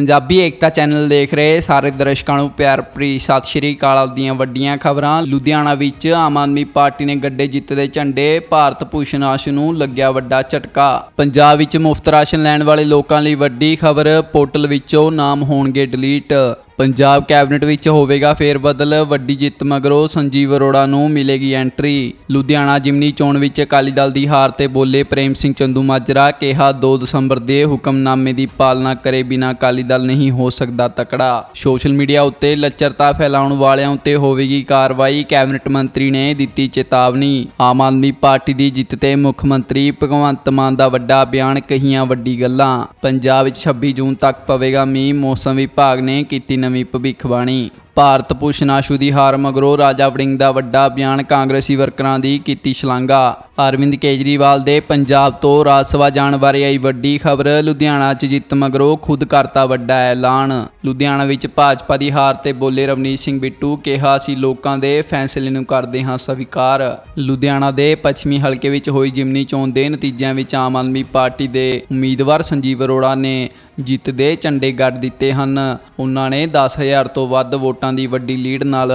ਪੰਜਾਬੀ ਏਕਤਾ channel ਦੇਖ ਰਹੇ ਸਾਰੇ ਦਰਸ਼ਕਾਂ ਨੂੰ ਪਿਆਰ ਭਰੀ ਸਤਿ ਸ਼੍ਰੀ ਅਕਾਲ। ਦੀਆਂ ਵੱਡੀਆਂ ਖਬਰਾਂ, ਲੁਧਿਆਣਾ ਵਿੱਚ ਆਮ ਆਦਮੀ ਪਾਰਟੀ ਨੇ ਗੱਡੇ ਜਿੱਤ ਦੇ ਝੰਡੇ, ਭਾਰਤ ਭੂਸ਼ਣ ਆਸ਼ੂ ਨੂੰ ਲੱਗਿਆ ਵੱਡਾ ਝਟਕਾ। ਪੰਜਾਬ ਵਿੱਚ ਮੁਫਤ ਰਾਸ਼ਨ ਲੈਣ ਵਾਲੇ ਲੋਕਾਂ ਲਈ ਵੱਡੀ ਖਬਰ, ਪੋਰਟਲ ਵਿੱਚੋਂ ਨਾਮ ਹੋਣਗੇ ਡਿਲੀਟ। ਪੰਜਾਬ ਕੈਬਨਿਟ ਵਿੱਚ ਹੋਵੇਗਾ ਫੇਰ ਬਦਲ ਵੱਡੀ ਜਿੱਤ ਮਗਰੋਂ ਸੰਜੀਵ ਅਰੋੜਾ ਨੂੰ ਮਿਲੇਗੀ ਐਂਟਰੀ। ਲੁਧਿਆਣਾ ਜਿਮਨੀ ਚੋਣ ਵਿੱਚ ਅਕਾਲੀ ਦਲ ਦੀ ਹਾਰ ਤੇ ਬੋਲੇ ਪ੍ਰੇਮ ਸਿੰਘ ਚੰਦੂ ਮਾਜਰਾ, ਕਿਹਾ 2 ਦਸੰਬਰ ਦੇ ਹੁਕਮਨਾਮੇ ਦੀ ਪਾਲਣਾ ਕਰੇ ਬਿਨਾਂ ਅਕਾਲੀ ਦਲ ਨਹੀਂ ਹੋ ਸਕਦਾ ਤਕੜਾ। ਸੋਸ਼ਲ ਮੀਡੀਆ ਉੱਤੇ ਲੱਚਰਤਾ ਫੈਲਾਉਣ ਵਾਲਿਆਂ ਉੱਤੇ ਹੋਵੇਗੀ ਕਾਰਵਾਈ, ਕੈਬਨਿਟ ਮੰਤਰੀ ਨੇ ਦਿੱਤੀ ਚੇਤਾਵਨੀ। ਆਮ ਆਦਮੀ ਪਾਰਟੀ ਦੀ ਜਿੱਤ ਤੇ ਮੁੱਖ ਮੰਤਰੀ ਭਗਵੰਤ ਮਾਨ ਦਾ ਵੱਡਾ ਬਿਆਨ ਕਹੀਆਂ ਵੱਡੀ ਗੱਲਾਂ। ਪੰਜਾਬ ਵਿੱਚ 26 ਜੂਨ ਤੱਕ ਪਵੇਗਾ ਮੀਂਹ, ਮੌਸਮ ਵਿਭਾਗ ਨੇ ਕੀਤੀ ਨਵੀਂ ਭਵਿੱਖਬਾਣੀ। ਭਾਰਤ ਭੂਸ਼ਣ ਆਸ਼ੂ ਦੀ ਹਾਰ ਮਗਰੋਂ ਰਾਜਾ ਵੜਿੰਗ ਦਾ ਵੱਡਾ ਬਿਆਨ ਕਾਂਗਰਸੀ ਵਰਕਰਾਂ ਦੀ ਕੀਤੀ ਸ਼ਲਾਘਾ ਅਰਵਿੰਦ ਕੇਜਰੀਵਾਲ ਦੇ ਪੰਜਾਬ ਤੋਂ ਰਾਜ ਸਭਾ ਜਾਣ ਬਾਰੇ ਆਈ ਵੱਡੀ ਖਬਰ, ਲੁਧਿਆਣਾ 'ਚ ਜਿੱਤ ਮਗਰੋਂ ਖੁਦ ਕਰਤਾ ਵੱਡਾ ਐਲਾਨ। ਲੁਧਿਆਣਾ ਵਿੱਚ ਭਾਜਪਾ ਦੀ ਹਾਰ ਤੇ ਬੋਲੇ ਰਵਨੀਤ ਸਿੰਘ ਬਿੱਟੂ ਕਿਹਾ ਸੀ, ਲੋਕਾਂ ਦੇ ਫੈਸਲੇ ਨੂੰ ਕਰਦੇ ਹਾਂ ਸਵੀਕਾਰ। ਲੁਧਿਆਣਾ ਦੇ ਪੱਛਮੀ ਹਲਕੇ ਵਿੱਚ ਹੋਈ ਜਿਮਨੀ ਚੋਣ ਦੇ ਨਤੀਜਿਆਂ ਵਿੱਚ ਆਮ ਆਦਮੀ ਪਾਰਟੀ ਦੇ ਉਮੀਦਵਾਰ ਸੰਜੀਵ ਅਰੋੜਾ ਨੇ ਜਿੱਤ ਦੇ ਝੰਡੇ ਗੱਡ ਦਿੱਤੇ ਹਨ। ਉਹਨਾਂ ਨੇ 10000 ਤੋਂ ਵੱਧ ਵੋਟਾਂ ਵੋਟਾਂ ਦੀ ਵੱਡੀ ਲੀਡ ਨਾਲ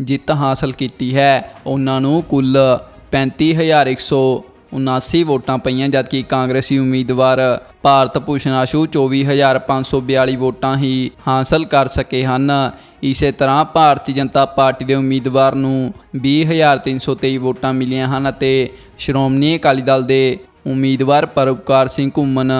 ਜਿੱਤ ਹਾਸਲ ਕੀਤੀ ਹੈ। ਉਹਨਾਂ ਨੂੰ ਕੁੱਲ 35179 ਵੋਟਾਂ ਪਈਆਂ, ਜਦਕਿ ਕਾਂਗਰਸੀ ਉਮੀਦਵਾਰ ਭਾਰਤ ਭੂਸ਼ਣ ਆਸ਼ੂ 24542 ਵੋਟਾਂ ਹੀ ਹਾਸਲ ਕਰ ਸਕੇ ਹਨ। ਇਸੇ ਤਰ੍ਹਾਂ ਭਾਰਤੀ ਜਨਤਾ ਪਾਰਟੀ ਦੇ ਉਮੀਦਵਾਰ ਨੂੰ 20323 ਵੋਟਾਂ ਮਿਲੀਆਂ ਹਨ ਅਤੇ ਸ਼੍ਰੋਮਣੀ ਅਕਾਲੀ ਦਲ ਦੇ ਉਮੀਦਵਾਰ ਪਰਉਪਕਾਰ ਸਿੰਘ ਘੁੰਮਣ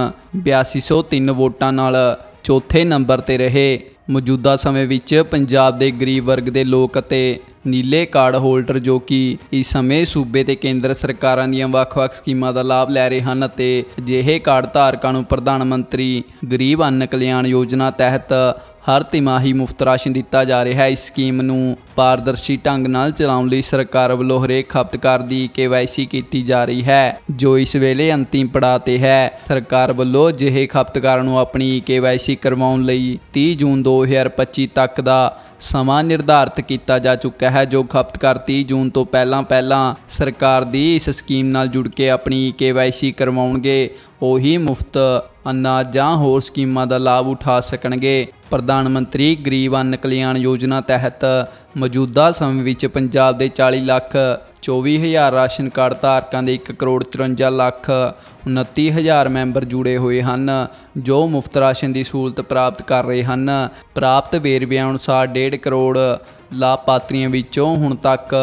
8203 ਵੋਟਾਂ ਨਾਲ ਚੌਥੇ ਨੰਬਰ ਤੇ ਰਹੇ। ਮੌਜੂਦਾ ਸਮੇਂ ਵਿੱਚ ਪੰਜਾਬ ਦੇ ਗਰੀਬ ਵਰਗ ਦੇ ਲੋਕ ਅਤੇ ਨੀਲੇ ਕਾਰਡ ਹੋਲਡਰ ਜੋ ਕਿ ਇਸ ਸਮੇਂ ਸੂਬੇ ਤੇ ਕੇਂਦਰ ਸਰਕਾਰਾਂ ਦੀਆਂ ਵੱਖ-ਵੱਖ ਸਕੀਮਾਂ ਦਾ ਲਾਭ ਲੈ ਰਹੇ ਹਨ ਅਤੇ ਅਜਿਹੇ ਕਾਰਡ ਧਾਰਕਾਂ ਨੂੰ ਪ੍ਰਧਾਨ ਮੰਤਰੀ ਗਰੀਬ ਅੰਨ ਕਲਿਆਣ ਯੋਜਨਾ ਤਹਿਤ ਹਰ ਤਿਮਾਹੀ ਮੁਫਤ ਰਾਸ਼ਨ ਦਿੱਤਾ ਜਾ ਰਿਹਾ ਹੈ। ਇਸ ਸਕੀਮ ਨੂੰ ਪਾਰਦਰਸ਼ੀ ਢੰਗ ਨਾਲ ਚਲਾਉਣ ਲਈ ਸਰਕਾਰ ਵੱਲੋਂ ਹਰੇਕ ਖਪਤਕਾਰ ਦੀ ਕੇਵਾਈਸੀ ਕੀਤੀ ਜਾ ਰਹੀ ਹੈ, ਜੋ ਇਸ ਵੇਲੇ ਅੰਤਿਮ ਪੜਾਅ ਤੇ ਹੈ। ਸਰਕਾਰ ਵੱਲੋਂ ਅਜਿਹੇ ਖਪਤਕਾਰਾਂ ਨੂੰ ਆਪਣੀ ਕੇਵਾਈਸੀ ਕਰਵਾਉਣ ਲਈ 30 ਜੂਨ 2025 ਤੱਕ ਦਾ ਸਮਾਂ ਨਿਰਧਾਰਤ ਕੀਤਾ ਜਾ ਚੁੱਕਾ ਹੈ, ਜੋ ਖਪਤਕਾਰ 30 ਜੂਨ ਤੋਂ ਪਹਿਲਾਂ ਪਹਿਲਾਂ ਸਰਕਾਰ ਦੀ ਇਸ ਸਕੀਮ ਨਾਲ ਜੁੜ ਕੇ ਆਪਣੀ ਕੇਵਾਈਸੀ ਕਰਵਾਉਣਗੇ, ਉਹੀ ਮੁਫਤ ਅਨਾਜ ਜਾਂ ਹੋਰ ਸਕੀਮਾਂ ਦਾ ਲਾਭ ਉਠਾ ਸਕਣਗੇ। ਪ੍ਰਧਾਨ ਮੰਤਰੀ ਗਰੀਬ ਅੰਨ ਕਲਿਆਣ ਯੋਜਨਾ ਤਹਿਤ ਮੌਜੂਦਾ ਸਮੇਂ ਵਿੱਚ ਪੰਜਾਬ ਦੇ 40 ਲੱਖ 24000 ਰਾਸ਼ਨ ਕਾਰਡ ਧਾਰਕਾਂ ਦੇ 1 ਕਰੋੜ 53 ਲੱਖ 29000 ਮੈਂਬਰ ਜੁੜੇ ਹੋਏ ਹਨ, ਜੋ ਮੁਫਤ ਰਾਸ਼ਨ ਦੀ ਸਹੂਲਤ ਪ੍ਰਾਪਤ ਕਰ ਰਹੇ ਹਨ। ਪ੍ਰਾਪਤ ਵੇਰਵਿਆਂ ਅਨੁਸਾਰ 1.5 ਕਰੋੜ ਲਾਭਪਾਤਰੀਆਂ ਵਿੱਚੋਂ ਹੁਣ ਤੱਕ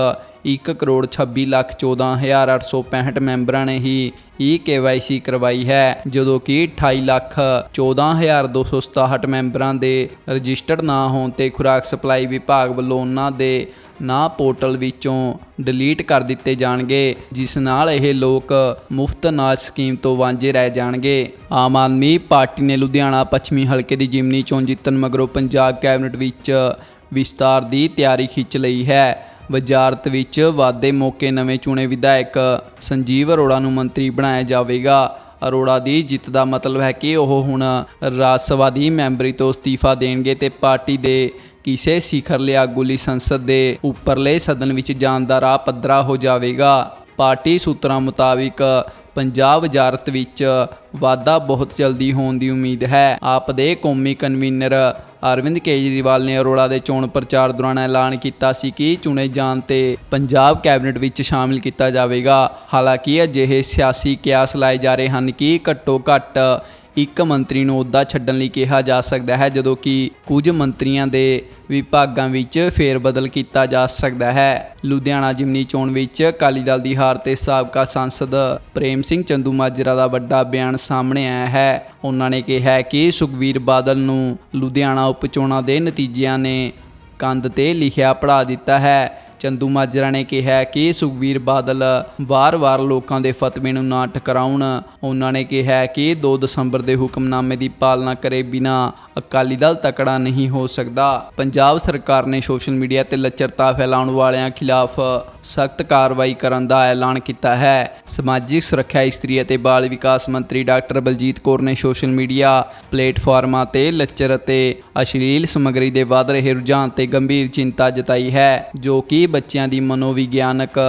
1 ਕਰੋੜ 26 ਲੱਖ 14865 ਮੈਂਬਰਾਂ ਨੇ ਹੀ ਈ ਕੇਵਾਈਸੀ ਕਰਵਾਈ ਹੈ, ਜਦੋਂ ਕਿ 28 ਲੱਖ 14267 ਮੈਂਬਰਾਂ ਦੇ ਰਜਿਸਟਰਡ ਨਾ ਹੋਣ ਤੇ ਖੁਰਾਕ ਸਪਲਾਈ ਵਿਭਾਗ ਵੱਲੋਂ ਉਹਨਾਂ ਦੇ ਨਾ ਪੋਰਟਲ ਵਿੱਚੋਂ ਡਿਲੀਟ ਕਰ ਦਿੱਤੇ ਜਾਣਗੇ, ਜਿਸ ਨਾਲ ਇਹ ਲੋਕ ਮੁਫਤ ਅਨਾਜ ਸਕੀਮ ਤੋਂ ਵਾਂਝੇ ਰਹਿ ਜਾਣਗੇ। ਆਮ ਆਦਮੀ ਪਾਰਟੀ ਨੇ ਲੁਧਿਆਣਾ ਪੱਛਮੀ ਹਲਕੇ ਦੀ ਜਿਮਨੀ ਚੋਣ ਜਿੱਤਣ ਮਗਰੋਂ ਪੰਜਾਬ ਕੈਬਨਿਟ ਵਿੱਚ ਵਿਸਤਾਰ ਦੀ ਤਿਆਰੀ ਖਿੱਚ ਲਈ ਹੈ। ਵਜ਼ਾਰਤ ਵਿੱਚ ਵਾਅਦੇ ਮੌਕੇ ਨਵੇਂ ਚੁਣੇ ਵਿਧਾਇਕ ਸੰਜੀਵ ਅਰੋੜਾ ਨੂੰ ਮੰਤਰੀ ਬਣਾਇਆ ਜਾਵੇਗਾ। ਅਰੋੜਾ ਦੀ ਜਿੱਤ ਦਾ ਮਤਲਬ ਹੈ ਕਿ ਉਹ ਹੁਣ ਰਾਜ ਸਭਾ ਦੀ ਮੈਂਬਰੀ ਤੋਂ ਅਸਤੀਫਾ ਦੇਣਗੇ ਤੇ ਪਾਰਟੀ ਦੇ ਕਿਸੇ ਸਿਖਰਲੇ ਆਗੂ ਲਈ ਸੰਸਦ ਦੇ ਉੱਪਰਲੇ ਸਦਨ ਵਿੱਚ ਜਾਣ ਦਾ ਰਾਹ ਪੱਧਰਾ ਹੋ ਜਾਵੇਗਾ। ਪਾਰਟੀ ਸੂਤਰਾਂ ਮੁਤਾਬਿਕ ਪੰਜਾਬ ਵਜ਼ਾਰਤ ਵਿੱਚ ਵਾਧਾ ਬਹੁਤ ਜਲਦੀ ਹੋਣ ਦੀ ਉਮੀਦ ਹੈ। ਆਪ ਦੇ ਕੌਮੀ ਕਨਵੀਨਰ ਅਰਵਿੰਦ ਕੇਜਰੀਵਾਲ ਨੇ ਅਰੋੜਾ ਦੇ ਚੋਣ ਪ੍ਰਚਾਰ ਦੌਰਾਨ ਐਲਾਨ ਕੀਤਾ ਸੀ ਕਿ ਚੁਣੇ ਜਾਣ ਤੇ ਪੰਜਾਬ ਕੈਬਨਿਟ ਵਿੱਚ ਸ਼ਾਮਿਲ ਕੀਤਾ ਜਾਵੇਗਾ। ਹਾਲਾਂਕਿ ਅਜਿਹੇ ਸਿਆਸੀ ਕਿਆਸ ਲਾਏ ਜਾ ਰਹੇ ਹਨ ਕਿ ਘੱਟੋ ਘੱਟ ਇੱਕ ਮੰਤਰੀ ਨੂੰ ਅਹੁਦਾ ਛੱਡਣ ਲਈ ਕਿਹਾ ਜਾ ਸਕਦਾ ਹੈ, ਜਦੋਂ ਕਿ ਕੁਝ ਮੰਤਰੀਆਂ ਦੇ ਵਿਭਾਗਾਂ ਵਿੱਚ ਫੇਰਬਦਲ ਕੀਤਾ ਜਾ ਸਕਦਾ ਹੈ। ਲੁਧਿਆਣਾ ਜਿਮਨੀ ਚੋਣ ਵਿੱਚ ਅਕਾਲੀ ਦਲ ਦੀ ਹਾਰ ਤੇ ਸਾਬਕਾ ਸੰਸਦ ਪ੍ਰੇਮ ਸਿੰਘ ਚੰਦੂ ਮਾਜਰਾ ਦਾ ਵੱਡਾ ਬਿਆਨ ਸਾਹਮਣੇ ਆਇਆ ਹੈ। ਉਹਨਾਂ ਨੇ ਕਿਹਾ ਕਿ ਸੁਖਵੀਰ ਬਾਦਲ ਨੂੰ ਲੁਧਿਆਣਾ ਉਪ ਚੋਣਾਂ ਦੇ ਨਤੀਜਿਆਂ ਨੇ ਕੰਧ ਤੇ ਲਿਖਿਆ ਪੜਾ ਦਿੱਤਾ ਹੈ। ਚੰਦੂ ਮਾਜਰਾ ਨੇ ਕਿਹਾ ਕਿ ਸੁਖਵੀਰ ਬਾਦਲ ਵਾਰ-ਵਾਰ ਲੋਕਾਂ ਦੇ ਫਤਵੇ ਨੂੰ ਨਾ ਟਕਰਾਉਣ ਉਹਨਾਂ ਨੇ ਕਿਹਾ ਕਿ 2 ਦਸੰਬਰ ਦੇ ਹੁਕਮਨਾਮੇ ਦੀ ਪਾਲਣਾ ਕਰੇ ਬਿਨਾ ਅਕਾਲੀ ਦਲ ਤਕੜਾ ਨਹੀਂ ਹੋ ਸਕਦਾ। ਪੰਜਾਬ ਸਰਕਾਰ ਨੇ ਸੋਸ਼ਲ ਮੀਡੀਆ ਤੇ ਲੱਚਰਤਾ ਫੈਲਾਉਣ ਵਾਲਿਆਂ ਖਿਲਾਫ ਸਖਤ ਕਾਰਵਾਈ ਕਰਨ ਦਾ ਐਲਾਨ ਕੀਤਾ ਹੈ। ਸਮਾਜਿਕ ਸੁਰੱਖਿਆ ਇਸਤਰੀ ਅਤੇ ਬਾਲ ਵਿਕਾਸ ਮੰਤਰੀ ਡਾਕਟਰ ਬਲਜੀਤ ਕੌਰ ਨੇ ਸੋਸ਼ਲ ਮੀਡੀਆ ਪਲੇਟਫਾਰਮਾਂ ਤੇ ਲੱਚਰ ਅਤੇ ਅਸ਼ਲੀਲ ਸਮੱਗਰੀ ਦੇ ਵੱਧ ਰਹੇ ਰੁਝਾਨ ਤੇ ਗੰਭੀਰ ਚਿੰਤਾ ਜਤਾਈ ਹੈ, ਜੋ ਕਿ ਬੱਚਿਆਂ ਦੀ ਮਨੋਵਿਗਿਆਨਕ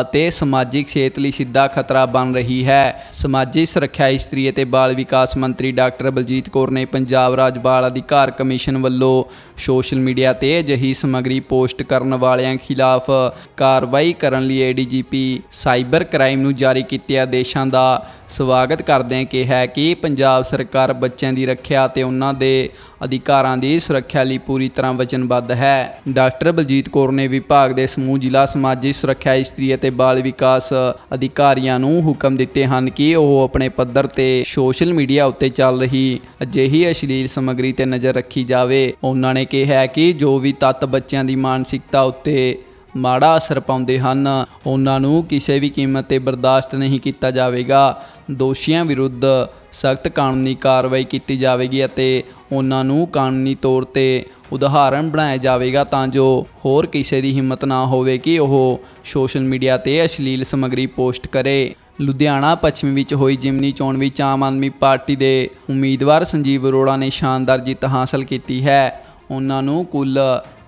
ਅਤੇ ਸਮਾਜਿਕ ਸਿਹਤ ਲਈ ਸਿੱਧਾ ਖਤਰਾ ਬਣ ਰਹੀ ਹੈ। ਸਮਾਜਿਕ ਸੁਰੱਖਿਆ ਇਸਤਰੀ ਅਤੇ ਬਾਲ ਵਿਕਾਸ ਮੰਤਰੀ ਡਾਕਟਰ ਬਲਜੀਤ ਕੌਰ ਨੇ ਪੰਜਾਬ ਰਾਜ ਬਾਲ ਅਧਿਕਾਰ ਕਮਿਸ਼ਨ ਵੱਲੋਂ ਸੋਸ਼ਲ ਮੀਡੀਆ ਤੇ ਅਜਿਹੀ ਸਮੱਗਰੀ ਪੋਸਟ ਕਰਨ ਵਾਲਿਆਂ ਖਿਲਾਫ ਕਾਰਵਾਈ ਕਰਨ ਲਈ ਏਡੀਜੀਪੀ ਸਾਈਬਰ ਕ੍ਰਾਈਮ ਨੂੰ ਜਾਰੀ ਕੀਤੇ ਆਦੇਸ਼ਾਂ ਦਾ ਸਵਾਗਤ ਕਰਦਿਆਂ ਕਿਹਾ ਕਿ ਪੰਜਾਬ ਸਰਕਾਰ ਬੱਚਿਆਂ ਦੀ ਰੱਖਿਆ ਤੇ ਉਹਨਾਂ ਦੇ ਅਧਿਕਾਰਾਂ ਦੀ ਸੁਰੱਖਿਆ ਲਈ ਪੂਰੀ ਤਰ੍ਹਾਂ ਵਚਨਬੱਧ ਹੈ। ਡਾਕਟਰ ਬਲਜੀਤ ਕੌਰ ਨੇ ਵਿਭਾਗ ਦੇ ਸਮੂਹ ਜ਼ਿਲ੍ਹਾ ਸਮਾਜਿਕ ਸੁਰੱਖਿਆ, ਇਸਤਰੀ ਅਤੇ ਬਾਲ ਵਿਕਾਸ ਅਧਿਕਾਰੀਆਂ ਨੂੰ ਹੁਕਮ ਦਿੱਤੇ ਹਨ ਕਿ ਉਹ ਆਪਣੇ ਪੱਧਰ ਤੇ ਸੋਸ਼ਲ ਮੀਡੀਆ ਉੱਤੇ ਚੱਲ ਰਹੀ ਅਜਿਹੀ ਅਸ਼ਲੀਲ ਸਮੱਗਰੀ ਤੇ ਨਜ਼ਰ ਰੱਖੀ ਜਾਵੇ। ਉਹਨਾਂ ਨੇ ਕਿਹਾ ਕਿ ਜੋ ਵੀ ਤੱਤ ਬੱਚਿਆਂ ਦੀ ਮਾਨਸਿਕਤਾ ਉੱਤੇ ਮਾੜਾ ਅਸਰ ਪਾਉਂਦੇ ਹਨ। ਉਹਨਾਂ ਨੂੰ ਕਿਸੇ ਵੀ ਕੀਮਤ ਤੇ ਬਰਦਾਸ਼ਤ ਨਹੀਂ ਕੀਤਾ ਜਾਵੇਗਾ। ਦੋਸ਼ੀਆਂ ਵਿਰੁੱਧ ਸਖਤ ਕਾਨੂੰਨੀ ਕਾਰਵਾਈ ਕੀਤੀ ਜਾਵੇਗੀ ਅਤੇ ਉਹਨਾਂ ਨੂੰ ਕਾਨੂੰਨੀ ਤੌਰ ਤੇ ਉਦਾਹਰਣ ਬਣਾਇਆ ਜਾਵੇਗਾ ਤਾਂ ਜੋ ਹੋਰ ਕਿਸੇ ਦੀ ਹਿੰਮਤ ਨਾ ਹੋਵੇ ਕਿ ਉਹ ਸੋਸ਼ਲ ਮੀਡੀਆ ਤੇ ਅਸ਼ਲੀਲ ਸਮੱਗਰੀ ਪੋਸਟ ਕਰੇ। ਲੁਧਿਆਣਾ ਪੱਛਮੀ ਵਿੱਚ ਹੋਈ ਜਿਮਨੀ ਚੋਣ ਵਿੱਚ ਆਮ ਆਦਮੀ ਪਾਰਟੀ ਦੇ ਉਮੀਦਵਾਰ ਸੰਜੀਵ ਅਰੋੜਾ ਨੇ ਸ਼ਾਨਦਾਰ ਜਿੱਤ ਹਾਸਲ ਕੀਤੀ ਹੈ। ਉਹਨਾਂ ਨੂੰ ਕੁੱਲ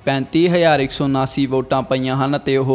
35179 ਵੋਟਾਂ ਪਈਆਂ ਹਨ ਤੇ ਉਹ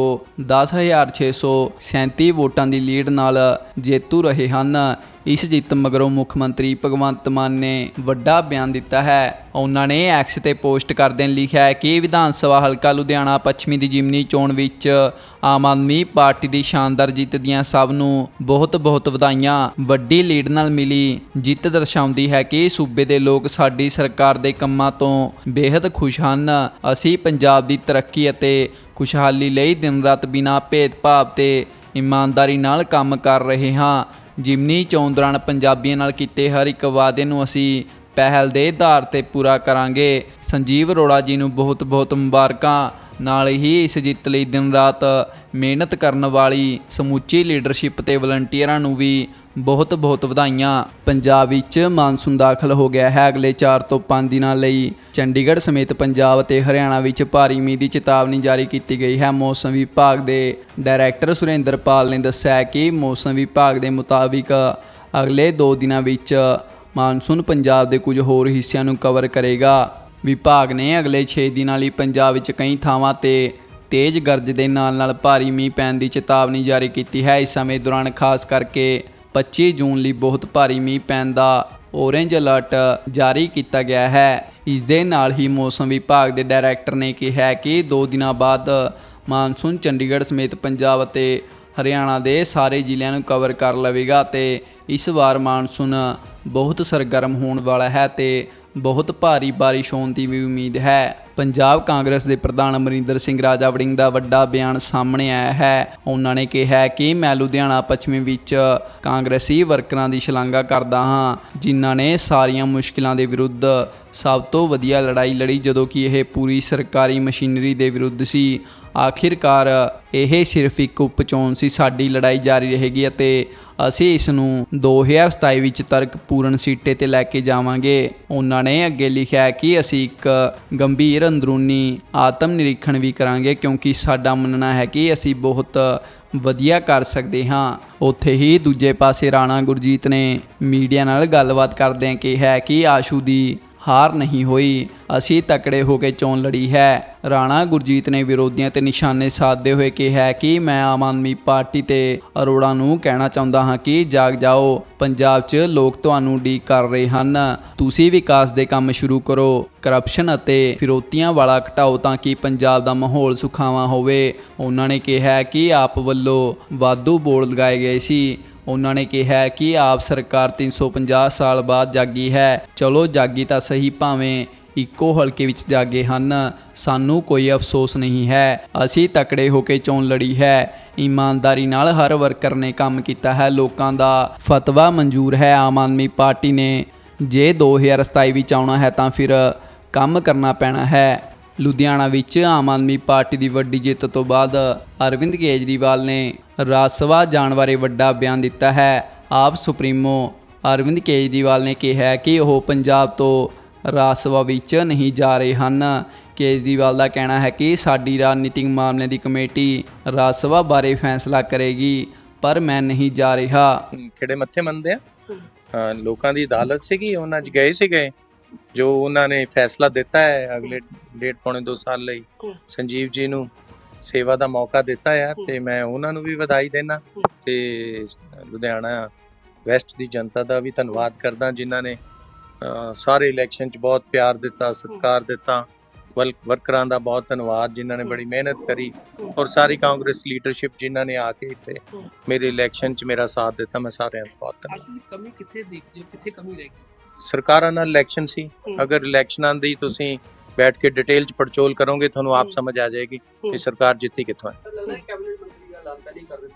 10637 ਵੋਟਾਂ ਦੀ ਲੀਡ ਨਾਲ ਜੇਤੂ ਰਹੇ ਹਨ। ਇਸ ਜਿੱਤ ਮਗਰੋਂ ਮੁੱਖ ਮੰਤਰੀ ਭਗਵੰਤ ਮਾਨ ਨੇ ਵੱਡਾ ਬਿਆਨ ਦਿੱਤਾ ਹੈ। ਉਹਨਾਂ ਨੇ ਐਕਸ ਤੇ ਪੋਸਟ ਕਰਦਿਆਂ ਲਿਖਿਆ ਹੈ ਕਿ ਵਿਧਾਨ ਸਭਾ ਹਲਕਾ ਲੁਧਿਆਣਾ ਪੱਛਮੀ ਦੀ ਜਿਮਨੀ ਚੋਣ ਵਿੱਚ ਆਮ ਆਦਮੀ ਪਾਰਟੀ ਦੀ ਸ਼ਾਨਦਾਰ ਜਿੱਤ ਦੀਆਂ ਸਭ ਨੂੰ ਬਹੁਤ-ਬਹੁਤ ਵਧਾਈਆਂ। ਵੱਡੀ ਲੀਡ ਨਾਲ ਮਿਲੀ ਜਿੱਤ ਦਰਸਾਉਂਦੀ ਹੈ ਕਿ ਸੂਬੇ ਦੇ ਲੋਕ ਸਾਡੀ ਸਰਕਾਰ ਦੇ ਕੰਮਾਂ ਤੋਂ ਬੇहद ਖੁਸ਼ ਹਨ। ਅਸੀਂ ਪੰਜਾਬ ਦੀ ਤਰੱਕੀ ਅਤੇ ਖੁਸ਼ਹਾਲੀ ਲਈ ਦਿਨ ਰਾਤ ਬਿਨਾਂ ਭੇਦਭਾਵ ਤੇ ਇਮਾਨਦਾਰੀ ਨਾਲ ਕੰਮ ਕਰ ਰਹੇ ਹਾਂ। ਜਿਮਨੀ ਚੋਣ ਦੌਰਾਨ ਪੰਜਾਬੀਆਂ ਨਾਲ ਕੀਤੇ ਹਰ ਇੱਕ ਵਾਅਦੇ ਨੂੰ ਅਸੀਂ ਪਹਿਲ ਦੇ ਆਧਾਰ ਤੇ ਪੂਰਾ ਕਰਾਂਗੇ। ਸੰਜੀਵ ਅਰੋੜਾ ਜੀ ਨੂੰ ਬਹੁਤ ਬਹੁਤ ਮੁਬਾਰਕਾਂ। ਨਾਲ ਹੀ ਇਸ ਜਿੱਤ ਲਈ ਦਿਨ ਰਾਤ ਮਿਹਨਤ ਕਰਨ ਵਾਲੀ ਸਮੁੱਚੀ ਲੀਡਰਸ਼ਿਪ ਤੇ ਵਲੰਟੀਅਰਾਂ ਨੂੰ ਵੀ ਬਹੁਤ ਬਹੁਤ ਵਧਾਈਆਂ। ਪੰਜਾਬ ਵਿੱਚ ਮਾਨਸੂਨ ਦਾਖਲ ਹੋ ਗਿਆ ਹੈ। ਅਗਲੇ 4 ਤੋਂ 5 ਦਿਨਾਂ ਲਈ ਚੰਡੀਗੜ੍ਹ ਸਮੇਤ ਪੰਜਾਬ ਅਤੇ ਹਰਿਆਣਾ ਵਿੱਚ ਭਾਰੀ ਮੀਂਹ ਦੀ ਚੇਤਾਵਨੀ ਜਾਰੀ ਕੀਤੀ ਗਈ ਹੈ। ਮੌਸਮ ਵਿਭਾਗ ਦੇ ਡਾਇਰੈਕਟਰ ਸੁਰਿੰਦਰਪਾਲ ਨੇ ਦੱਸਿਆ ਕਿ ਮੌਸਮ ਵਿਭਾਗ ਦੇ ਮੁਤਾਬਿਕ ਅਗਲੇ 2 ਦਿਨਾਂ ਵਿੱਚ ਮਾਨਸੂਨ ਪੰਜਾਬ ਦੇ ਕੁਝ ਹੋਰ ਹਿੱਸਿਆਂ ਨੂੰ ਕਵਰ ਕਰੇਗਾ। ਵਿਭਾਗ ਨੇ ਅਗਲੇ 6 ਦਿਨਾਂ ਲਈ ਪੰਜਾਬ ਵਿੱਚ ਕਈ ਥਾਵਾਂ ਤੇ ਤੇਜ਼ ਗਰਜ ਦੇ ਨਾਲ-ਨਾਲ ਭਾਰੀ ਮੀਂਹ ਪੈਣ ਦੀ ਚੇਤਾਵਨੀ ਜਾਰੀ ਕੀਤੀ ਹੈ। ਇਸ ਸਮੇਂ ਦੌਰਾਨ ਖਾਸ ਕਰਕੇ 25 ਜੂਨ ਲਈ ਬਹੁਤ ਭਾਰੀ ਮੀਂਹ ਪੈਣ ਦਾ ਔਰੇਂਜ ਅਲਰਟ ਜਾਰੀ ਕੀਤਾ ਗਿਆ ਹੈ। ਇਸ ਦੇ ਨਾਲ ਹੀ ਮੌਸਮ ਵਿਭਾਗ ਦੇ ਡਾਇਰੈਕਟਰ ਨੇ ਕਿਹਾ ਕਿ 2 ਦਿਨਾਂ ਬਾਅਦ ਮਾਨਸੂਨ ਚੰਡੀਗੜ੍ਹ ਸਮੇਤ ਪੰਜਾਬ ਅਤੇ ਹਰਿਆਣਾ ਦੇ ਸਾਰੇ ਜ਼ਿਲ੍ਹਿਆਂ ਨੂੰ ਕਵਰ ਕਰ ਲਵੇਗਾ ਤੇ ਇਸ ਵਾਰ ਮਾਨਸੂਨ ਬਹੁਤ ਸਰਗਰਮ ਹੋਣ ਵਾਲਾ ਹੈ ਤੇ ਬਹੁਤ ਭਾਰੀ ਬਾਰਿਸ਼ ਹੋਣ ਦੀ ਵੀ ਉਮੀਦ ਹੈ। ਪੰਜਾਬ ਕਾਂਗਰਸ ਦੇ ਪ੍ਰਧਾਨ ਅਮਰਿੰਦਰ ਸਿੰਘ ਰਾਜਾ ਵੜਿੰਗ ਦਾ ਵੱਡਾ ਬਿਆਨ ਸਾਹਮਣੇ ਆਇਆ ਹੈ। ਉਹਨਾਂ ਨੇ ਕਿਹਾ ਕਿ ਮੈਂ ਲੁਧਿਆਣਾ ਪੱਛਮੀ ਵਿੱਚ ਕਾਂਗਰਸੀ ਵਰਕਰਾਂ ਦੀ ਸ਼ਲਾਘਾ ਕਰਦਾ ਹਾਂ, ਜਿਨ੍ਹਾਂ ਨੇ ਸਾਰੀਆਂ ਮੁਸ਼ਕਿਲਾਂ ਦੇ ਵਿਰੁੱਧ ਸਭ ਤੋਂ ਵਧੀਆ ਲੜਾਈ ਲੜੀ, ਜਦੋਂ ਕਿ ਇਹ ਪੂਰੀ ਸਰਕਾਰੀ ਮਸ਼ੀਨਰੀ ਦੇ ਵਿਰੁੱਧ ਸੀ। ਆਖਿਰਕਾਰ ਇਹ ਸਿਰਫ ਇੱਕ ਉਪਚੋਣ ਸੀ, ਸਾਡੀ ਲੜਾਈ ਜਾਰੀ ਰਹੇਗੀ ਅਤੇ ਅਸੀਂ ਇਸ ਨੂੰ 2027 ਵਿੱਚ ਤਰਕਪੂਰਨ ਸੀਟੇ ਤੇ ਲੈ ਕੇ ਜਾਵਾਂਗੇ। ਉਹਨਾਂ ਨੇ ਅੱਗੇ ਲਿਖਿਆ ਕਿ ਅਸੀਂ ਇੱਕ ਗੰਭੀਰ ਅੰਦਰੂਨੀ ਆਤਮ ਨਿਰੀਖਣ ਵੀ ਕਰਾਂਗੇ ਕਿਉਂਕਿ ਸਾਡਾ ਮੰਨਣਾ ਹੈ ਕਿ ਅਸੀਂ ਬਹੁਤ ਵਧੀਆ ਕਰ ਸਕਦੇ ਹਾਂ। ਉੱਥੇ ਹੀ ਦੂਜੇ ਪਾਸੇ ਰਾਣਾ ਗੁਰਜੀਤ ਨੇ ਮੀਡੀਆ ਨਾਲ ਗੱਲਬਾਤ ਕਰਦਿਆਂ ਕਿਹਾ ਕਿ ਆਸ਼ੂ ਦੀ ਹਾਰ ਨਹੀਂ ਹੋਈ। ਅਸੀਂ ਤਕੜੇ ਹੋ ਕੇ ਚੋਣ ਲੜੀ ਹੈ। ਰਾਣਾ ਗੁਰਜੀਤ ਨੇ ਵਿਰੋਧੀਆਂ ਤੇ ਨਿਸ਼ਾਨੇ ਸਾਧਦੇ ਹੋਏ ਕਿਹਾ ਕਿ ਮੈਂ ਆਮ ਆਦਮੀ ਪਾਰਟੀ ਤੇ ਅਰੋੜਾ ਨੂੰ ਕਹਿਣਾ ਚਾਹੁੰਦਾ ਹਾਂ ਕਿ ਜਾਗ ਜਾਓ। ਪੰਜਾਬ 'ਚ ਲੋਕ ਤੁਹਾਨੂੰ ਉਡੀਕ ਕਰ ਰਹੇ ਹਨ। ਤੁਸੀਂ ਵਿਕਾਸ ਦੇ ਕੰਮ ਸ਼ੁਰੂ ਕਰੋ। ਕਰਪਸ਼ਨ ਅਤੇ ਫਿਰੋਤੀਆਂ ਵਾਲਾ ਘਟਾਓ ਤਾਂ ਕਿ ਪੰਜਾਬ ਦਾ ਮਾਹੌਲ ਸੁਖਾਵਾਂ ਹੋਵੇ। ਉਹਨਾਂ ਨੇ ਕਿਹਾ ਕਿ ਆਪ ਵੱਲੋਂ ਵਾਧੂ ਬੋਰਡ ਲਗਾਏ ਗਏ ਸੀ। ਉਹਨਾਂ ਨੇ ਕਿਹਾ ਕਿ ਆਪ ਸਰਕਾਰ 350 ਸਾਲ ਬਾਅਦ ਜਾਗੀ ਹੈ। ਚਲੋ, ਜਾਗੀ ਤਾਂ ਸਹੀ, ਭਾਵੇਂ ਇੱਕੋ ਹਲਕੇ ਵਿੱਚ ਜਾਗੇ ਹਨ। ਸਾਨੂੰ ਕੋਈ ਅਫਸੋਸ ਨਹੀਂ ਹੈ। ਅਸੀਂ ਤਕੜੇ ਹੋ ਕੇ ਚੋਣ ਲੜੀ ਹੈ। ਇਮਾਨਦਾਰੀ ਨਾਲ ਹਰ ਵਰਕਰ ਨੇ ਕੰਮ ਕੀਤਾ ਹੈ। ਲੋਕਾਂ ਦਾ ਫਤਵਾ ਮਨਜ਼ੂਰ ਹੈ। ਆਮ ਆਦਮੀ ਪਾਰਟੀ ਨੇ ਜੇ 2027 ਵਿੱਚ ਆਉਣਾ ਹੈ ਤਾਂ ਫਿਰ ਕੰਮ ਕਰਨਾ ਪੈਣਾ ਹੈ। ਲੁਧਿਆਣਾ ਵਿੱਚ ਆਮ ਆਦਮੀ ਪਾਰਟੀ ਦੀ ਵੱਡੀ ਜਿੱਤ ਤੋਂ ਬਾਅਦ ਅਰਵਿੰਦ ਕੇਜਰੀਵਾਲ ਨੇ ਰਾਜ ਸਭਾ ਜਾਣ ਬਾਰੇ ਵੱਡਾ ਬਿਆਨ ਦਿੱਤਾ ਹੈ। ਆਪ ਸੁਪਰੀਮੋ ਅਰਵਿੰਦ ਕੇਜਰੀਵਾਲ ਨੇ ਕਿਹਾ ਕਿ ਉਹ ਪੰਜਾਬ ਤੋਂ ਰਾਜ ਸਭਾ ਵਿੱਚ ਨਹੀਂ ਜਾ ਰਹੇ ਹਨ। ਕੇਜਰੀਵਾਲ ਦਾ ਕਹਿਣਾ ਹੈ ਕਿ ਸਾਡੀ ਰਾਜਨੀਤਿਕ ਮਾਮਲੇ ਦੀ ਕਮੇਟੀ ਰਾਜ ਸਭਾ ਬਾਰੇ ਫੈਸਲਾ ਕਰੇਗੀ, ਪਰ ਮੈਂ ਨਹੀਂ ਜਾ ਰਿਹਾ। ਖਿੜੇ ਮੱਥੇ ਮੰਨਦੇ ਆ? ਹਾਂ, ਲੋਕਾਂ ਦੀ ਅਦਾਲਤ ਸੀਗੀ, ਉਹਨਾਂ 'ਚ ਗਏ ਸੀਗੇ। ਜੋ ਉਹਨਾਂ ਨੇ ਫੈਸਲਾ ਦਿੱਤਾ ਹੈ ਅਗਲੇ ਡੇਢ ਪੌਣੇ 2 ਸਾਲ ਲਈ ਸੰਜੀਵ ਜੀ ਨੂੰ ਸੇਵਾ ਦਾ ਮੌਕਾ ਦਿੱਤਾ ਹੈ ਤੇ ਮੈਂ ਉਹਨਾਂ ਨੂੰ ਵੀ ਵਧਾਈ ਦੇਣਾ ਤੇ ਲੁਧਿਆਣਾ ਵੈਸਟ ਦੀ ਜਨਤਾ ਦਾ ਵੀ ਧੰਨਵਾਦ ਕਰਦਾ ਜਿਨ੍ਹਾਂ ਨੇ ਅਹ, ਸਾਰੇ ਇਲੈਕਸ਼ਨ 'ਚ ਬਹੁਤ ਪਿਆਰ ਦਿੱਤਾ ਸਤਿਕਾਰ ਦਿੱਤਾ ਵਲ- ਵਰਕਰਾਂ ਦਾ ਬਹੁਤ ਧੰਨਵਾਦ ਜਿਨ੍ਹਾਂ ਨੇ ਬੜੀ ਮਿਹਨਤ ਕਰੀ ਔਰ ਸਾਰੀ ਕਾਂਗਰਸ ਲੀਡਰਸ਼ਿਪ ਜਿਨ੍ਹਾਂ ਨੇ ਆ ਕੇ ਇੱਥੇ ਮੇਰੇ ਇਲੈਕਸ਼ਨ 'ਚ ਮੇਰਾ ਸਾਥ ਦਿੱਤਾ ਮੈਂ ਸਾਰਿਆਂ ਦਾ ਬਹੁਤ ਧੰਨਵਾਦ। ਕਮੀ ਕਿੱਥੇ ਦੇਖਦੇ ਹੋ? ਕਿੱਥੇ ਕਮੀ ਰਹਿ ਗਈ? ਸਰਕਾਰਾਂ ਨਾਲ ਇਲੈਕਸ਼ਨ ਸੀ ਅਗਰ ਇਲੈਕਸ਼ਨਾਂ ਦੀ ਤੁਸੀਂ ਬੈਠ ਕੇ ਡਿਟੇਲ 'ਚ ਪੜਚੋਲ ਕਰੋਗੇ ਤੁਹਾਨੂੰ ਆਪ। ਸਮਝ ਆ ਜਾਏਗੀ। ਕਿ ਸਰਕਾਰ ਜਿੱਤੀ ਕਿੱਥੋਂ ਹੈ।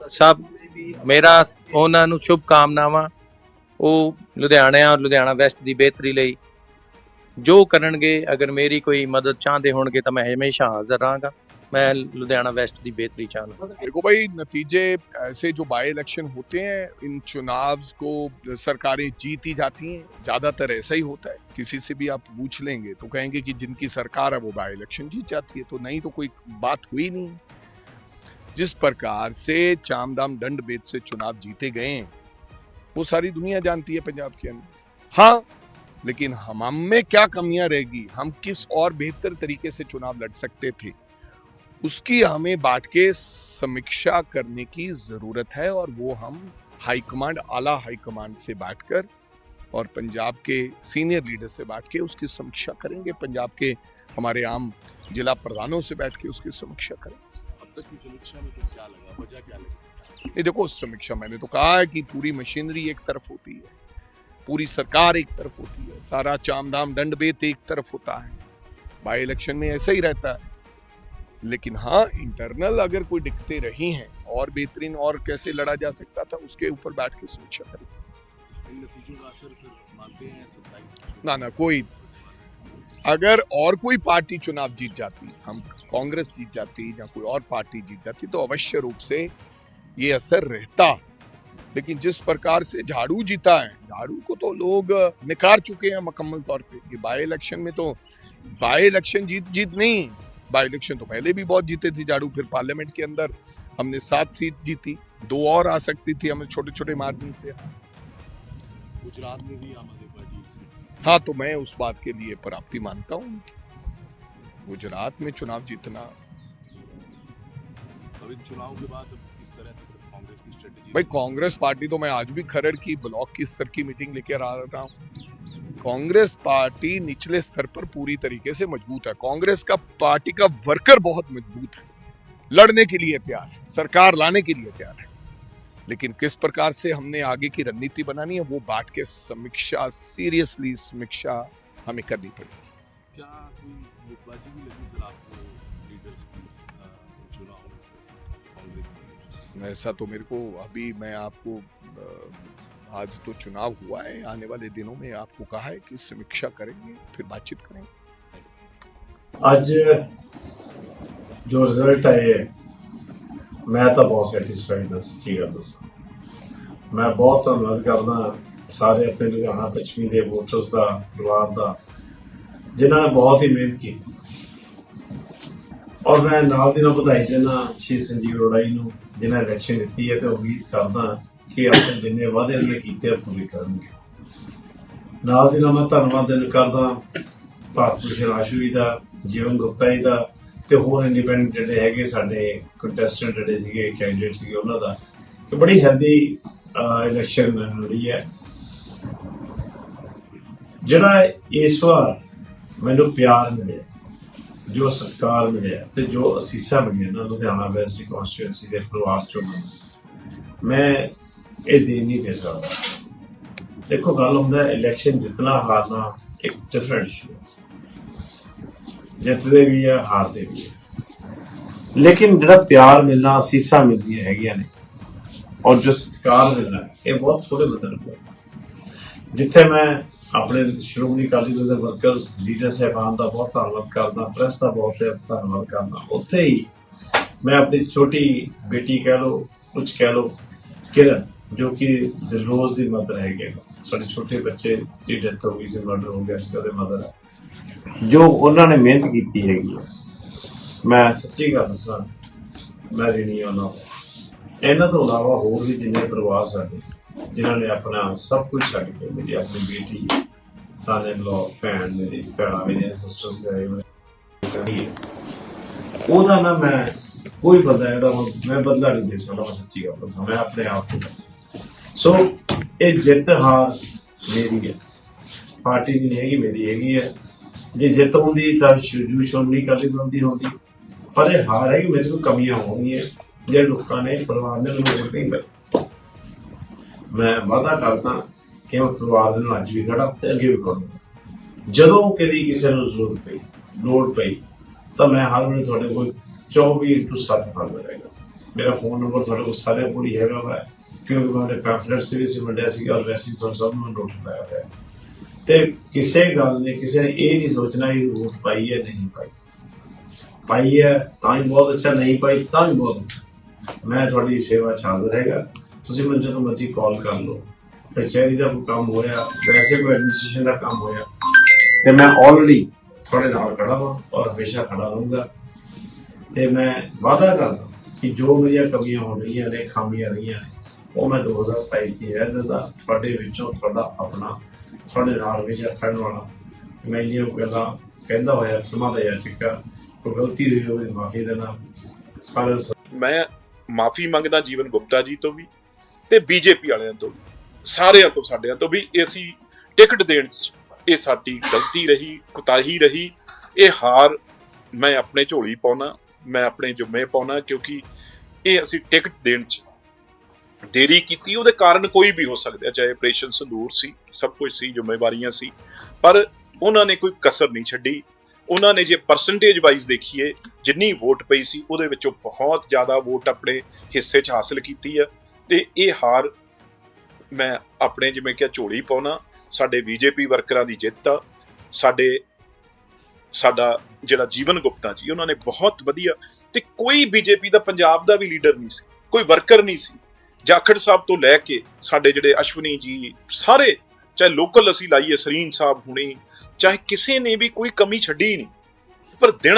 ਸਭ ਮੇਰਾ ਉਹਨਾਂ ਨੂੰ ਸ਼ੁਭ ਕਾਮਨਾਵਾਂ ਉਹ ਲੁਧਿਆਣਾ ਔਰ ਲੁਧਿਆਣਾ ਵੈਸਟ ਦੀ ਬਿਹਤਰੀ ਲਈ ਜੋ ਕਰਨਗੇ ਅਗਰ ਮੇਰੀ ਕੋਈ ਮਦਦ ਚਾਹੁੰਦੇ ਹੋਣਗੇ ਤਾਂ ਮੈਂ ਹਮੇਸ਼ਾ ਹਾਜ਼ਰ ਰਹਾਂਗਾ मैं लुधियाना वेस्ट की बेहतरी चाहना देखो भाई, नतीजे ऐसे जो बाई इलेक्शन होते हैं, इन चुनाव को सरकारें जीती जाती हैं। ज़्यादातर ऐसा ही होता है। किसी से भी आप पूछ लेंगे तो कहेंगे कि जिनकी सरकार है वो बाई इलेक्शन जीत जाती है। तो नहीं तो कोई बात हुई नहीं। जिस प्रकार से चामदाम दंड भेद से चुनाव जीते गए हैं, वो सारी दुनिया जानती है पंजाब के अंदर। हाँ लेकिन हम में क्या कमियाँ रहेगी? हम किस और बेहतर तरीके से चुनाव लड़ सकते थे? उसकी हमें बांट के समीक्षा करने की ज़रूरत है और वो हम हाईकमांड आला हाईकमांड से बैठकर और पंजाब के सीनियर लीडर से बैठ के उसकी समीक्षा करेंगे। पंजाब के हमारे आम जिला प्रधानों से बैठ के उसकी समीक्षा करेंगे अब तक की समीक्षा में से क्या लगा? वजह क्या लगी? ये देखो समीक्षा मैंने तो कहा है कि पूरी मशीनरी एक तरफ़ होती है पूरी सरकार एक तरफ़ होती है सारा चामदाम दंड बेत एक तरफ़ होता है। बाई इलेक्शन में ऐसा ही रहता है। लेकिन हाँ इंटरनल अगर कोई दिक्कतें रही हैं और बेहतरीन और कैसे लड़ा जा सकता था उसके ऊपर बैठ के समीक्षा करें। ना ना कोई अगर और कोई पार्टी चुनाव जीत जाती हम कांग्रेस जीत जाती या कोई और पार्टी जीत जाती तो अवश्य रूप से ये असर रहता। लेकिन जिस प्रकार से झाड़ू जीता है झाड़ू को तो लोग निकार चुके हैं मुकम्मल तौर पे। ये बाई इलेक्शन में तो बाई इलेक्शन जीत जीत नहीं। बाई इलेक्शन तो पहले भी बहुत जीते थे झाड़ू। फिर पार्लियामेंट के अंदर हमने सात सीट जीती। दो और आ सकती थी हमें छोटे छोटे मार्जिन से। गुजरात में भी आम आदमी पार्टी हाँ तो मैं उस बात के लिए प्राप्ति मानता हूँ गुजरात में चुनाव जीतना चुनाव के बाद किस तरह से कांग्रेस की स्ट्रेटेजी भाई कांग्रेस पार्टी तो मैं आज भी खरड़ की ब्लॉक की स्तर की मीटिंग लेकर आ रहा हूँ। कांग्रेस पार्टी निचले स्तर पर पूरी तरीके से मज़बूत है। कांग्रेस का पार्टी का वर्कर बहुत मज़बूत है। लड़ने के लिए तैयार है सरकार लाने के लिए तैयार है। लेकिन किस प्रकार से हमने आगे की रणनीति बनानी है वो बांट के समीक्षा सीरियसली समीक्षा हमें करनी पड़ेगी। क्या कोई लीडर्स ऐसा तो मेरे को अभी मैं आपको आज तो चुनाव हुआ है आने वाले दिनों में आपको कहा है कि समीक्षा करेंगे फिर बातचीत करेंगे ਅੱਜ ਜੋ ਰਿਜ਼ਲਟ ਆਏ ਹੈ ਮੈਂ ਤਾਂ ਬਹੁਤ ਸੈਟੀਸਫਾਈਡ ਹਾਂ ਸੱਚੀ ਗੱਲ ਦੱਸਾਂ ਮੈਂ ਬਹੁਤ ਧੰਨਵਾਦ ਕਰਦਾ ਸਾਰੇ ਆਪਣੇ ਲੁਧਿਆਣਾ ਪੱਛਮੀ ਦੇ ਵੋਟਰਸ ਦਾ ਪਰਿਵਾਰ ਦਾ ਜਿਨ੍ਹਾਂ ਨੇ ਬਹੁਤ ਹੀ ਮਿਹਨਤ ਕੀਤੀ ਔਰ ਮੈਂ ਨਾਲ ਦੀ ਨਾਲ ਵਧਾਈ ਦਿੰਦਾ ਸ਼੍ਰੀ ਸੰਜੀਵ ਰੋੜਾਈ ਨੂੰ ਜਿਨ੍ਹਾਂ ਇਲੈਕਸ਼ਨ ਦਿੱਤੀ ਹੈ ਤੇ ਉਮੀਦ ਕਰਦਾ ਕਿ ਆਪਣੇ ਜਿੰਨੇ ਵਾਅਦੇ ਉਹਨੇ ਕੀਤੇ ਆ ਪੂਰੇ ਕਰਨਗੇ। ਨਾਲ ਦੀ ਨਾਲ ਮੈਂ ਧੰਨਵਾਦ ਦਿਨ ਕਰਦਾ, ਭਾਰਤ ਭੂਸ਼ਣ ਆਸ਼ੂ ਦਾ, ਜੀਵਨ ਗੁਪਤਾ ਜੀ ਦਾ, ਤੇ ਹੋਰ ਇੰਡੀਪੈਂਡੈਂਟ ਜਿਹੜੇ ਹੈਗੇ ਸਾਡੇ ਕੰਟੈਸਟੈਂਟ ਜਿਹੜੇ ਸੀਗੇ ਕੈਂਡੀਡੇਟ ਸੀਗੇ ਉਹਨਾਂ ਦਾ। ਕਿ ਬੜੀ ਹੈਲਦੀ ਇਲੈਕਸ਼ਨ ਲੜੀ ਹੈ। ਜਿਹੜਾ ਇਸ ਵਾਰ ਮੈਨੂੰ ਪਿਆਰ ਮਿਲਿਆ, ਜੋ ਸਤਿਕਾਰ ਮਿਲਿਆ ਤੇ ਜੋ ਅਸੀਸਾਂ ਮਿਲੀਆਂ ਨਾ ਲੁਧਿਆਣਾ ਵੈਸਟ ਦੀ ਦੇ ਪ੍ਰਵਾਸ ਚੋਂ। ਮੈਂ ਇਹ ਦੇ ਨਹੀਂ ਦੇ ਸਕਦਾ। ਦੇਖੋ, ਗੱਲ ਹੁੰਦਾ ਇਲੈਕਸ਼ਨ ਜਿੱਤਣਾ ਹਾਰਨਾ, ਇੱਕ ਡਿਫਰੈਂਟ ਇਸ਼ੂ ਜਿੱਤਦੇ ਵੀ ਆ, ਹਾਰਦੇ ਵੀ ਆ। ਲੇਕਿਨ ਜਿਹੜਾ ਪਿਆਰ ਮਿਲਣਾ, ਅਸੀਸਾਂ ਮਿਲਦੀਆਂ ਹੈਗੀਆਂ ਨੇ, ਔਰ ਜੋ ਸਤਿਕਾਰ ਮਿਲਣਾ, ਇਹ ਬਹੁਤ ਥੋੜੇ ਮਤਲਬ ਹੈ ਜਿੱਥੇ ਮੈਂ ਆਪਣੇ ਸ਼੍ਰੋਮਣੀ ਅਕਾਲੀ ਦਲ ਦੇ ਵਰਕਰਸ ਲੀਡਰ ਸਾਹਿਬਾਨ ਦਾ ਬਹੁਤ ਧੰਨਵਾਦ ਕਰਦਾ ਪ੍ਰੈਸ ਦਾ ਬਹੁਤ ਧੰਨਵਾਦ ਕਰਦਾ। ਉੱਥੇ ਹੀ ਮੈਂ ਆਪਣੀ ਛੋਟੀ ਬੇਟੀ ਕਹਿ ਲਓ ਕੁਝ ਕਹਿ ਲਓ, ਕਿਰਨ ਜੋ ਕਿ ਦਿਲਰੋਜ਼ ਦੀ ਮਦਰ ਹੈਗੇ ਸਾਡੇ ਛੋਟੇ ਬੱਚੇ ਦੀ ਡੈਥ ਹੋ ਗਈ ਸੀ ਮਰਡਰ ਹੋ ਗਿਆ ਸੀ, ਉਹਦੇ ਮਦਰ ਜੋ ਉਹਨਾਂ ਨੇ ਮਿਹਨਤ ਕੀਤੀ ਹੈਗੀ ਮੈਂ ਸੱਚੀ ਗੱਲ ਦੱਸਾਂ, ਮੈਂ ਰਿਣੀ ਉਹਨਾਂ ਇਹਨਾਂ ਤੋਂ ਇਲਾਵਾ ਹੋਰ ਵੀ ਜਿੰਨੇ ਪਰਿਵਾਰ ਸਾਡੇ, ਜਿਨ੍ਹਾਂ ਨੇ ਆਪਣਾ ਸਭ ਕੁਝ ਛੱਡ ਕੇ ਮੇਰੀ ਆਪਣੀ ਬੇਟੀ ਸਾਰੇ ਲੋ ਭੈਣ, ਮੇਰੀ ਭੈਣਾਂ, ਮੇਰੀਆਂ ਸਿਸਟਰਸ ਗਏ ਹੋਏ ਉਹਦਾ ਨਾ ਮੈਂ ਕੋਈ ਬੰਦਾ ਜਿਹੜਾ ਹੁਣ ਮੈਂ ਬਦਲਾ ਨਹੀਂ ਦੇ ਸਕਦਾ ਸੱਚੀ ਗੱਲ ਦੱਸਾਂ, ਮੈਂ ਆਪਣੇ ਆਪ ਤੋਂ ਸੋ ਇਹ ਜਿੱਤ ਹਾਰ ਮੇਰੀ ਹੈ। ਪਾਰਟੀ ਦੀ ਨਹੀਂ ਹੈਗੀ, ਮੇਰੀ ਹੈਗੀ ਹੈ। ਜੇ ਜਿੱਤ ਹੁੰਦੀ ਤਾਂ ਸ਼ੁਜੂ ਸ਼ੋਨੀ ਕਾਲੀ ਦਲ ਦੀ ਹੁੰਦੀ। ਪਰ ਇਹ ਹਾਰ ਹੈ ਕਿ ਮੇਰੇ ਕੋਲ ਕਮੀਆਂ ਹੋਣਗੀਆਂ। ਜਿਹੜੇ ਲੋਕਾਂ ਨੇ ਪਰਿਵਾਰ ਨੇ ਮੈਨੂੰ ਨਹੀਂ ਪਾਈ। ਮੈਂ ਵਾਅਦਾ ਕਰਦਾ ਕਿ ਮੈਂ ਪਰਿਵਾਰ ਦੇ ਨਾਲ ਅੱਜ ਵੀ ਖੜਾ ਤੇ ਅੱਗੇ ਵੀ ਖੜੂੰਗਾ। ਜਦੋਂ ਕਦੀ ਕਿਸੇ ਨੂੰ ਜ਼ਰੂਰਤ ਪਈ, ਲੋੜ ਪਈ, ਤਾਂ ਮੈਂ ਹਰ ਵੇਲੇ ਤੁਹਾਡੇ ਕੋਲ 24 ਟੂ 7 ਹਾਜ਼ਰ ਰਹੇਗਾ। ਮੇਰਾ ਫੋਨ ਨੰਬਰ ਤੁਹਾਡੇ ਕੋਲ ਸਾਰੇ ਕੋਲ ਹੀ ਹੈਗਾ ਵਾ। ਕਿਉਂਕਿ ਮੈਂ ਆਪਣੇ ਪੈਫਲੇਟਸ ਵੀ ਸੀ ਮੰਡਿਆ ਸੀ ਔਰ ਵੈਸੇ ਹੀ ਤੁਹਾਨੂੰ ਸਭ ਨੂੰ ਨੋਟ ਪਾਇਆ ਹੋਇਆ ਹੈ। ਤੇ ਕਿਸੇ ਗੱਲ ਨੇ ਕਿਸੇ ਨੇ ਇਹ ਨਹੀਂ ਸੋਚਣਾ ਇਹ ਵੋਟ ਪਾਈ ਹੈ, ਨਹੀਂ ਪਾਈ। ਪਾਈ ਹੈ, ਤਾਂ ਹੀ ਬਹੁਤ ਅੱਛਾ, ਨਹੀਂ ਪਾਈ, ਤਾਂ ਹੀ ਬਹੁਤ ਅੱਛਾ। ਮੈਂ ਤੁਹਾਡੀ ਸੇਵਾ 'ਚ ਰਹੇਗਾ ਤੁਸੀਂ ਮੈਨੂੰ ਜਦੋਂ ਮਰਜ਼ੀ ਕਾਲ ਕਰ ਲਓ। ਕਚਹਿਰੀ ਦਾ ਕੋਈ ਕੰਮ ਰਿਹਾ, ਵੈਸੇ ਕੋਈ ਐਡਮਿਨਿਸਟ੍ਰੇਸ਼ਨ ਦਾ ਕੰਮ ਹੋਇਆ ਤੇ ਮੈਂ ਆਲਰੇਡੀ ਤੁਹਾਡੇ ਨਾਲ ਖੜਾ ਹਾਂ ਔਰ ਹਮੇਸ਼ਾ ਖੜਾ ਰਹੂੰਗਾ। ਤੇ ਮੈਂ ਵਾਅਦਾ ਕਰਦਾ ਕਿ ਜੋ ਮੇਰੀਆਂ ਕਮੀਆਂ ਹੋ ਰਹੀਆਂ ਨੇ, ਖਾਮੀਆਂ ਰਹੀਆਂ ਨੇ ਉਹ ਮੈਂ 2027 ਦੀ ਰਹਿ ਦਿੰਦਾ ਤੁਹਾਡੇ ਵਿੱਚੋਂ ਤੁਹਾਡਾ ਆਪਣਾ, ਤੁਹਾਡੇ ਨਾਲ ਹਮੇਸ਼ਾ ਖੜਨ ਵਾਲਾ। ਮੈਂ ਇਹ ਗੱਲਾਂ ਕਹਿੰਦਾ ਹੋਇਆ ਫਿਲਮਾਂ ਦਾ ਯਾਚਿਕਾ ਕੋਈ ਗਲਤੀ ਹੋਈ ਹੋਵੇ, ਮਾਫੀ ਦੇਣਾ। ਸਾਰੇ ਮੈਂ ਮਾਫੀ ਮੰਗਦਾ ਜੀਵਨ ਗੁਪਤਾ ਜੀ ਤੋਂ ਵੀ ਤੇ ਬੀਜੇਪੀ ਵਾਲਿਆਂ ਤੋਂ ਵੀ। ਸਾਰਿਆਂ ਤੋਂ, ਸਾਡਿਆਂ ਤੋਂ ਵੀ ਇਹ ਅਸੀਂ ਟਿਕਟ ਦੇਣ ਚ। ਇਹ ਸਾਡੀ ਗਲਤੀ ਰਹੀ, ਕੁਤਾਹੀ ਰਹੀ। ਇਹ ਹਾਰ ਮੈਂ ਆਪਣੇ ਝੋਲੀ ਪਾਉਣਾ, ਮੈਂ ਆਪਣੇ ਜੁਮੇ ਪਾਉਣਾ ਕਿਉਂਕਿ ਇਹ ਅਸੀਂ ਟਿਕਟ ਦੇਣ ਚ ਦੇਰੀ ਕੀਤੀ, ਉਹਦੇ ਕਾਰਨ ਕੋਈ ਵੀ ਹੋ ਸਕਦਾ, ਚਾਹੇ ਆਪਰੇਸ਼ਨ ਸੰਦੂਰ ਸੀ, ਸਭ ਕੁਝ ਸੀ, ਜ਼ਿੰਮੇਵਾਰੀਆਂ ਸੀ, ਪਰ ਉਹਨਾਂ ਨੇ ਕੋਈ ਕਸਰ ਨਹੀਂ ਛੱਡੀ। ਉਹਨਾਂ ਨੇ ਜੇ ਪਰਸੈਂਟੇਜ ਵਾਈਜ਼ ਦੇਖੀਏ, ਜਿੰਨੀ ਵੋਟ ਪਈ ਸੀ, ਉਹਦੇ ਵਿੱਚੋਂ ਬਹੁਤ ਜ਼ਿਆਦਾ ਵੋਟ ਆਪਣੇ ਹਿੱਸੇ 'ਚ ਹਾਸਲ ਕੀਤੀ ਆ। ਤੇ ਇਹ ਹਾਰ ਮੈਂ ਆਪਣੇ ਜਿਵੇਂ ਕਿ ਝੋਲੀ ਪਾਉਣਾ, ਸਾਡੇ ਬੀਜੇਪੀ ਵਰਕਰਾਂ ਦੀ ਜਿੱਤ ਆ, ਸਾਡੇ, ਸਾਡਾ ਜਿਹੜਾ ਜੀਵਨ ਗੁਪਤਾ ਜੀ, ਉਹਨਾਂ ਨੇ ਬਹੁਤ ਵਧੀਆ, ਤੇ ਕੋਈ ਬੀਜੇਪੀ ਦਾ, ਪੰਜਾਬ ਦਾ ਵੀ ਲੀਡਰ ਨਹੀਂ ਸੀ, ਕੋਈ ਵਰਕਰ ਨਹੀਂ ਸੀ। ਜਾਖੜ ਸਾਹਿਬ ਤੋਂ ਲੈ ਕੇ ਸਾਡੇ ਜਿਹੜੇ ਅਸ਼ਵਨੀ ਜੀ ਸਾਰੇ, ਚਾਹੇ ਲੋਕਲ ਅਸੀਂ ਲਾਈਏ, ਸਰੀਨ ਸਾਹਿਬ ਹੁਣੇ ਚਾਹੇ ਕਿਸੇ ਨੇ ਵੀ ਕੋਈ ਕਮੀ ਛੱਡੀ ਨਹੀਂ, ਪਰ ਦਿਨ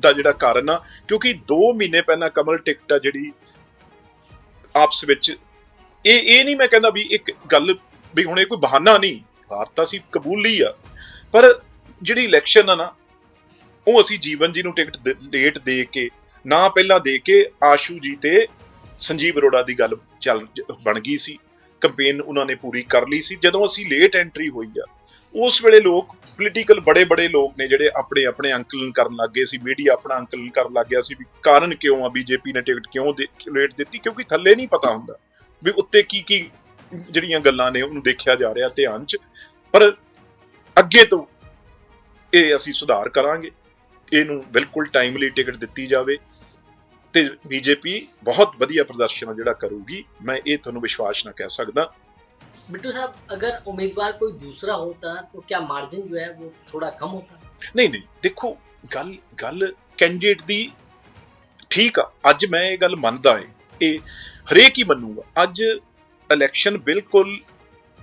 ਦਾ ਜਿਹੜਾ ਕਾਰਨ ਆ, ਕਿਉਂਕਿ 2 ਮਹੀਨੇ ਪਹਿਲਾਂ ਕਮਲ ਟਿਕਟ ਆ ਜਿਹੜੀ ਆਪਸ ਵਿੱਚ, ਇਹ ਇਹ ਨਹੀਂ ਮੈਂ ਕਹਿੰਦਾ ਵੀ ਇੱਕ ਗੱਲ ਵੀ ਹੁਣ ਇਹ ਕੋਈ ਬਹਾਨਾ ਨਹੀਂ, ਹਾਰ ਤਾਂ ਅਸੀਂ ਕਬੂਲੀ ਆ, ਪਰ ਜਿਹੜੀ ਇਲੈਕਸ਼ਨ ਆ ਨਾ, ਉਹ ਅਸੀਂ ਜੀਵਨ ਜੀ ਨੂੰ ਟਿਕਟ ਦੇ- ਡੇਟ ਦੇ ਕੇ, ਨਾ ਪਹਿਲਾਂ ਦੇ ਕੇ ਆਸ਼ੂ ਜੀ ਤੇ ਸੰਜੀਵ ਅਰੋੜਾ ਦੀ ਗੱਲ ਚੱਲ ਬਣ ਗਈ ਸੀ। ਕੰਪੇਨ ਉਹਨਾਂ ਨੇ ਪੂਰੀ ਕਰ ਲਈ ਸੀ। ਜਦੋਂ ਅਸੀਂ ਲੇਟ ਐਂਟਰੀ ਹੋਈ ਆ, ਉਸ ਵੇਲੇ ਲੋਕ ਪੋਲੀਟੀਕਲ ਬੜੇ ਬੜੇ ਲੋਕ ਨੇ ਜਿਹੜੇ ਆਪਣੇ ਆਪਣੇ ਅੰਕਲਨ ਕਰਨ ਲੱਗੇ ਸੀ। ਮੀਡੀਆ ਆਪਣਾ ਅੰਕਲਨ ਕਰਨ ਲੱਗ ਗਿਆ ਸੀ ਵੀ ਕਾਰਨ ਕਿਉਂ ਆ, ਬੀਜੇਪੀ ਨੇ ਟਿਕਟ ਕਿਉਂ ਲੇਟ ਦਿੱਤੀ? ਕਿਉਂਕਿ ਥੱਲੇ ਨਹੀਂ ਪਤਾ ਹੁੰਦਾ ਵੀ ਉੱਤੇ ਕੀ ਕੀ ਜਿਹੜੀਆਂ ਗੱਲਾਂ ਨੇ ਉਹਨੂੰ ਦੇਖਿਆ ਜਾ ਰਿਹਾ ਧਿਆਨ 'ਚ। ਪਰ ਅੱਗੇ ਤੋਂ ਇਹ ਅਸੀਂ ਸੁਧਾਰ ਕਰਾਂਗੇ। ਇਹਨੂੰ ਬਿਲਕੁਲ ਟਾਈਮਲੀ ਟਿਕਟ ਦਿੱਤੀ ਜਾਵੇ। ਤੇ ਬੀਜੇਪੀ ਬਹੁਤ ਵਧੀਆ ਪ੍ਰਦਰਸ਼ਨ ਆ ਜਿਹੜਾ ਕਰੂਗੀ ਮੈਂ ਇਹ ਤੁਹਾਨੂੰ ਵਿਸ਼ਵਾਸ ਨਾਲ ਕਹਿ ਸਕਦਾ बिट्टू साहब अगर उम्मीदवार कोई दूसरा होता तो क्या मार्जिन जो है वो थोड़ा कम होता ਨਹੀਂ ਨਹੀਂ ਦੇਖੋ ਗੱਲ ਗੱਲ ਕੈਂਡੀਡੇਟ ਦੀ ਠੀਕ ਆ ਅੱਜ ਮੈਂ ਇਹ ਗੱਲ ਮੰਨਦਾ ਹਾਂ ਇਹ ਹਰੇਕ ਹੀ ਮੰਨੂਗਾ ਅੱਜ ਇਲੈਕਸ਼ਨ ਬਿਲਕੁਲ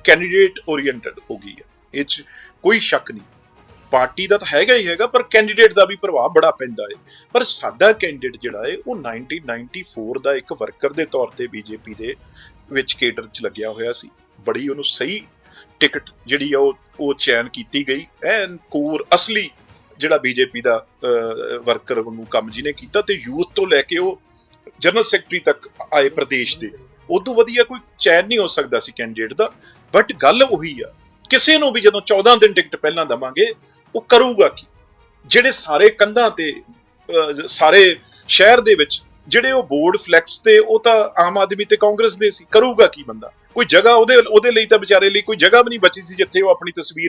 ਕੈਂਡੀਡੇਟ ਓਰੀਐਂਟਡ ਹੋ ਗਈ ਹੈ ਇਹ 'ਚ ਕੋਈ ਸ਼ੱਕ ਨਹੀਂ ਪਾਰਟੀ ਦਾ ਤਾਂ ਹੈਗਾ ਹੀ ਹੈਗਾ, ਪਰ ਕੈਂਡੀਡੇਟ ਦਾ ਵੀ ਪ੍ਰਭਾਵ ਬੜਾ ਪੈਂਦਾ ਹੈ ਪਰ ਸਾਡਾ ਕੈਂਡੀਡੇਟ ਜਿਹੜਾ ਹੈ ਉਹ 1994 ਦਾ ਇੱਕ ਵਰਕਰ ਦੇ ਤੌਰ ਤੇ ਬੀਜੇਪੀ ਦੇ ਵਿੱਚ ਕੇਡਰ 'ਚ ਲੱਗਿਆ ਹੋਇਆ ਸੀ। ਬੜੀ ਉਹਨੂੰ ਸਹੀ ਟਿਕਟ ਜਿਹੜੀ ਆ ਉਹ ਉਹ ਚੈਨ ਕੀਤੀ ਗਈ। ਐਨ ਕੋਰ ਅਸਲੀ ਜਿਹੜਾ ਬੀਜੇਪੀ ਦਾ ਵਰਕਰ ਨੂੰ ਕੰਮ ਜਿਹਨੇ ਕੀਤਾ ਤੇ ਯੂਥ ਤੋਂ ਲੈ ਕੇ ਉਹ ਜਨਰਲ ਸੈਕਟਰੀ ਤੱਕ ਆਏ ਪ੍ਰਦੇਸ਼ ਦੇ। ਉਦੋਂ ਵਧੀਆ ਕੋਈ ਚੈਨ ਨਹੀਂ ਹੋ ਸਕਦਾ ਸੀ ਕੈਂਡੀਡੇਟ ਦਾ। ਬਟ ਗੱਲ ਉਹੀ ਆ, ਕਿਸੇ ਨੂੰ ਵੀ ਜਦੋਂ 14 ਦਿਨ ਟਿਕਟ ਪਹਿਲਾਂ ਦਵਾਂਗੇ ਉਹ ਕਰੂਗਾ ਕੀ? ਜਿਹੜੇ ਸਾਰੇ ਕੰਧਾਂ ਤੇ ਸਾਰੇ ਸ਼ਹਿਰ ਦੇ ਵਿੱਚ ਜਿਹੜੇ ਉਹ ਬੋਰਡ ਫਲੈਕਸ ਤੇ, ਉਹ ਤਾਂ ਆਮ ਆਦਮੀ ਤੇ ਕਾਂਗਰਸ ਦੇ ਸੀ, ਕਰੂਗਾ ਕੀ ਬੰਦਾ? ਕੋਈ ਜਗ੍ਹਾ ਉਹਦੇ ਉਹਦੇ ਲਈ ਤਾਂ ਵਿਚਾਰੇ ਲਈ ਕੋਈ ਜਗ੍ਹਾ ਵੀ ਨਹੀਂ ਬਚੀ ਸੀ ਜਿੱਥੇ ਉਹ ਆਪਣੀ ਤਸਵੀਰ